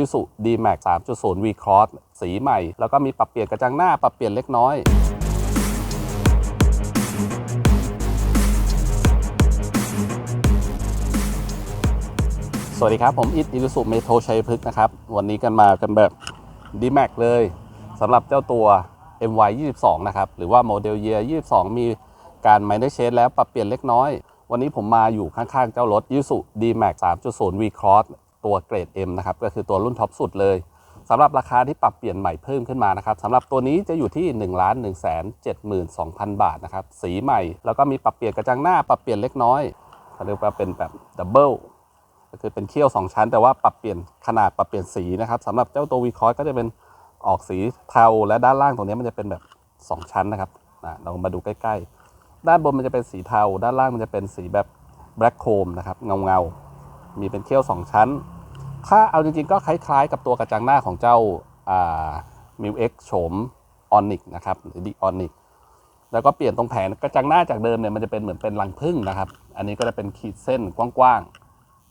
ยูสุ D-Max 3.0 V Cross สีใหม่ แล้วก็มีปรับเปลี่ยนกระจังหน้าปรับเปลี่ยนเล็กน้อยสวัสดีครับ ผมอิทอิรุสุเมโทชัยพฤกษ์นะครับ วันนี้กันมากันแบบ D-Max เลยสำหรับเจ้าตัว MY 22นะครับ หรือว่าโมเดล Year 22 มีการ minor change แล้วปรับเปลี่ยนเล็กน้อย วันนี้ผมมาอยู่ข้างๆ เจ้ารถ Isuzu D-Max 3.0 V Cross ตัวเกรด M นะครับก็คือตัวรุ่นท็อปสุดเลยสำหรับราคาที่ปรับเปลี่ยนใหม่เพิ่มขึ้นมานะครับสำหรับตัวนี้จะอยู่ที่ 1 1 7 2 0 0 0 บาทนะครับสีใหม่ แล้วก็มีปรับเปลี่ยนกระจังหน้าปรับเปลี่ยนเล็กน้อยเขาเรียกว่าเป็นแบบดับเบิลก็คือเป็นเขี้ยว 2 ชั้น แต่ว่าปรับเปลี่ยนขนาดปรับเปลี่ยนสีนะครับสำหรับเจ้าตัววีคอร์ก็จะเป็นออกสีเทาและด้านล่างตรงนี้มันจะเป็นแบบ 2 ชั้นนะครับเรามาดูใกล้ ๆ ด้านบนมันจะเป็นสีเทา ด้านล่างมันจะเป็นสีแบบแบล็คโคมนะครับเงาเงา มีเป็นเขี้ยว 2 ชั้น ถ้าเอาจริงๆ ก็คล้ายๆ กับตัวกระจังหน้าของเจ้ามิวเอ็กโฉมออนิกนะครับหรือดีออนิกแล้วก็เปลี่ยนตรงแผงกระจังหน้าจากเดิมเนี่ยมันจะเป็นเหมือนเป็นรังผึ้งนะครับ อันนี้ก็จะเป็นขีดเส้นกว้าง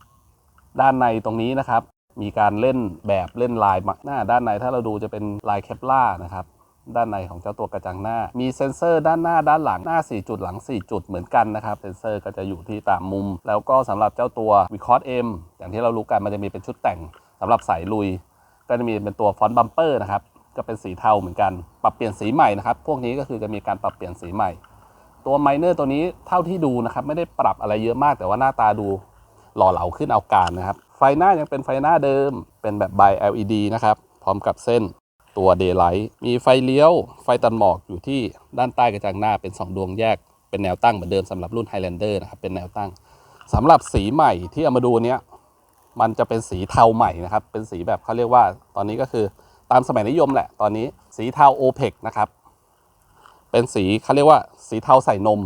ๆ ด้านในตรงนี้นะครับ มีการเล่นแบบเล่นลายหน้าด้านในถ้าเราดูจะเป็นลายเคปล่านะครับ ด้านในของเจ้าตัวกระจังหน้า มีเซ็นเซอร์ด้านหน้าด้านหลังหน้า 4 จุดหลัง 4 จุดเหมือนกันนะครับ เซ็นเซอร์ก็จะอยู่ที่ตามมุม แล้วก็สำหรับเจ้าตัว v ีคอร์ M อย่างที่เรารู้กันมันจะมีเป็นชุดแต่งสำหรับสายลุย ก็จะมีเป็นตัวฟอนต์บัมเปอร์นะครับก็เป็นสีเทาเหมือนกัน ปรับเปลี่ยนสีใหม่นะครับ พวกนี้ก็คือจะมีการปรับเปลี่ยนสีใหม่ ตัวไมเนอร์ตัวนี้เท่าที่ดูนะครับไม่ได้ปรับอะไรเยอะมาก แต่ว่าหน้าตาดูหล่อเหลาขึ้นเอาการนะครับ ไฟหน้ายังเป็นไฟหน้าเดิม เป็นแบบ by LED นะครับ พร้อมกับเส้น ตัว daylight มีไฟเลี้ยว ไฟตัดหมอกอยู่ที่ด้านใต้กระจังหน้าเป็น 2 ดวงแยก เป็นแนวตั้งเหมือนเดิมสำหรับรุ่น Highlander นะครับ เป็นแนวตั้งสำหรับสีใหม่ที่เอามาดูเนี้ยมันจะเป็นสีเทาใหม่นะครับ เป็นสีแบบเขาเรียกว่า ตอนนี้ก็คือตามสมัยนิยมแหละ ตอนนี้สีเทาโอเพกนะครับ เป็นสีเขาเรียกว่าสีเทาใส่นม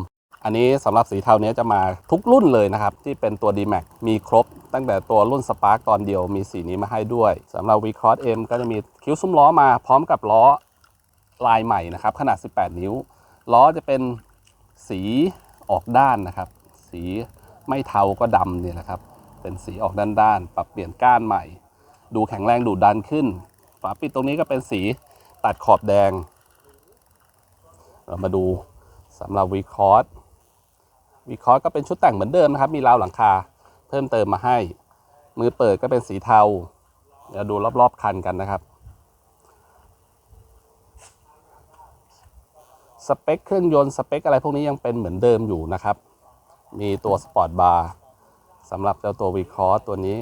อันนี้สำหรับสีเทาเนี้จะมาทุกรุ่นเลยนะครับ ที่เป็นตัว D-Max มีครบ ตั้งแต่ตัวรุ่น Spark ตอนเดียวมีสีนี้มาให้ด้วยสำหรับ V Cross M ก็จะมีคิ้วซุ้มล้อมาพร้อมกับล้อลายใหม่นะครับ ขนาด 18 นิ้ว ล้อจะเป็นสีออกด้านนะครับ สีไม่เทาก็ดำเนี่ยนะครับ เป็นสีออกด้านๆปรับเปลี่ยนก้านใหม่ ดูแข็งแรงดูดันขึ้น ฝาปิดตรงนี้ก็เป็นสีตัดขอบแดง เรามาดูสำหรับวีคอร์ส วีคอร์สก็เป็นชุดแต่งเหมือนเดิมนะครับ มีราวหลังคาเพิ่มเติมมาให้ มือเปิดก็เป็นสีเทาเดี๋ยวดูรอบๆคันกันนะครับ สเปคเครื่องยนต์สเปคอะไรพวกนี้ยังเป็นเหมือนเดิมอยู่นะครับ มีตัวสปอร์ตบาร์สำหรับเจ้าตัว v c r o s s ตัวนี้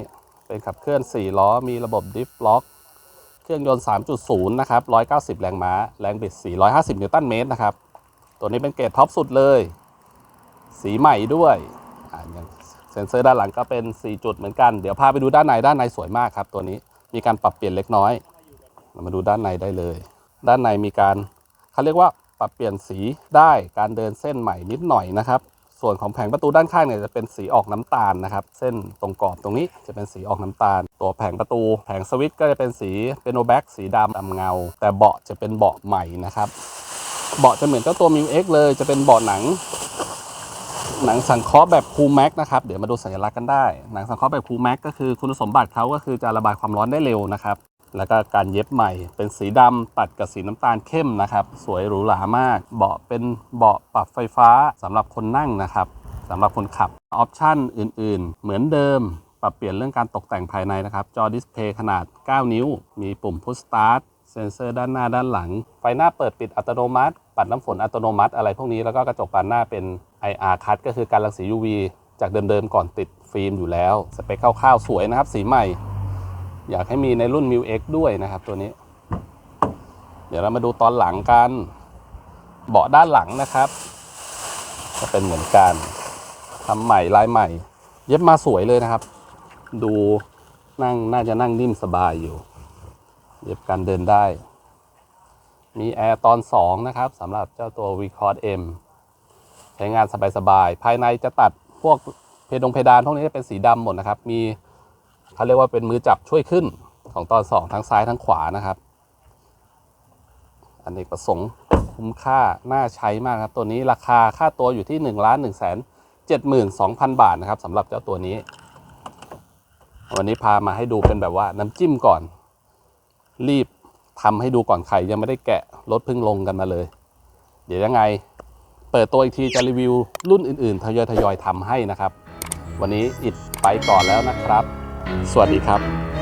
เป็นขับเคลื่อน 4 ล้อ มีระบบดิฟล็อกเครื่องยนต์ 3.0 นะครับ 190 แรงม้า แรงบิด 450 นิวตันเมตรนะครับ ตัวนี้เป็นเกรดท็อปสุดเลย สีใหม่ด้วยอ่าอย่างเซ็นเซอร์ด้านหลังก็เป็น 4 จุดเหมือนกัน เดี๋ยวพาไปดูด้านในด้านในสวยมากครับ ตัวนี้มีการปรับเปลี่ยนเล็กน้อย มาดูด้านในได้เลย ด้านในมีการเขาเรียกว่าปรับเปลี่ยนสีได้การเดินเส้นใหม่นิดหน่อยนะครับ ส่วนของแผงประตูด้านข้างเนี่ยจะเป็นสีออกน้ำตาลนะครับ เส้นตรงกรอบตรงนี้จะเป็นสีออกน้ำตาล ตัวแผงประตู แผงสวิตช์ก็จะเป็นสีเป็นโนแบ็กสีดำดำเงา แต่เบาะจะเป็นเบาะใหม่นะครับ เบาะจะเหมือนเจ้าตัวมิวเอ็กเลย จะเป็นเบาะหนัง หนังสังเคราะห์แบบคูลแม็กนะครับเดี๋ยวมาดูสัญลักษณ์กันได้ หนังสังเคราะห์แบบคูลแม็กก็คือคุณสมบัติเขาก็คือจะระบายความร้อนได้เร็วนะครับแล้วก็การเย็บใหม่เป็นสีดำตัดกับสีน้ำตาลเข้มนะครับ สวยหรูหรามาก เบาะเป็นเบาะปรับไฟฟ้าสำหรับคนนั่งนะครับสำหรับคนขับออปชั่นอื่น ๆ เหมือนเดิม ปรับเปลี่ยนเรื่องการตกแต่งภายในนะครับ จอดิสเพย์ขนาด 9 นิ้ว มีปุ่มพุชสตาร์ทเซ็นเซอร์ด้านหน้าด้านหลัง ไฟหน้าเปิดปิดอัตโนมัติ ปัดน้ำฝนอัตโนมัติอะไรพวกนี้แล้วก็กระจกบานหน้าเป็น IR cut ก็คือการรังสี UV จากเดิมๆก่อนติดฟิล์มอยู่แล้ว สเปคคร่าวๆสวยนะครับ สีใหม่ อยากให้มีในรุ่น m ิ X ด้วยนะครับตัวนี้ เดี๋ยวเรามาดูตอนหลังกัน เบาะด้านหลังนะครับ จะเป็นเหมือนกันทำใหม่ลายใหม่ เย็บมาสวยเลยนะครับ ดูนั่งน่าจะนั่งนิ่มสบายอยู่ เย็บกันเดินได้ มีแอร์ตอน 2 นะครับสำหรับเจ้าตัว v c o r d M ใช้งานสบายๆภายในจะตัดพวกเพดงเพดานพวกนี้เป็นสีดำหมดนะครับ มีเขาเรียกว่าเป็นมือจับช่วยขึ้นของตอน2ทั้งซ้ายทั้งขวานะครับ อันนี้ประสงค์คุ้มค่าน่าใช้มากครับ ตัวนี้ราคาค่าตัวอยู่ที่1ล้าน1แสน72,000บาทนะครับสำหรับเจ้าตัวนี้ วันนี้พามาให้ดูเป็นแบบว่าน้ำจิ้มก่อน รีบทำให้ดูก่อนใครยังไม่ได้แกะรถเพิ่งลงกันมาเลย เดี๋ยวยังไง เปิดตัวอีกทีจะรีวิวรุ่นอื่นๆ ทยอยทยอยๆทำให้นะครับ วันนี้อิดไปก่อนแล้วนะครับ สวัสดีครับ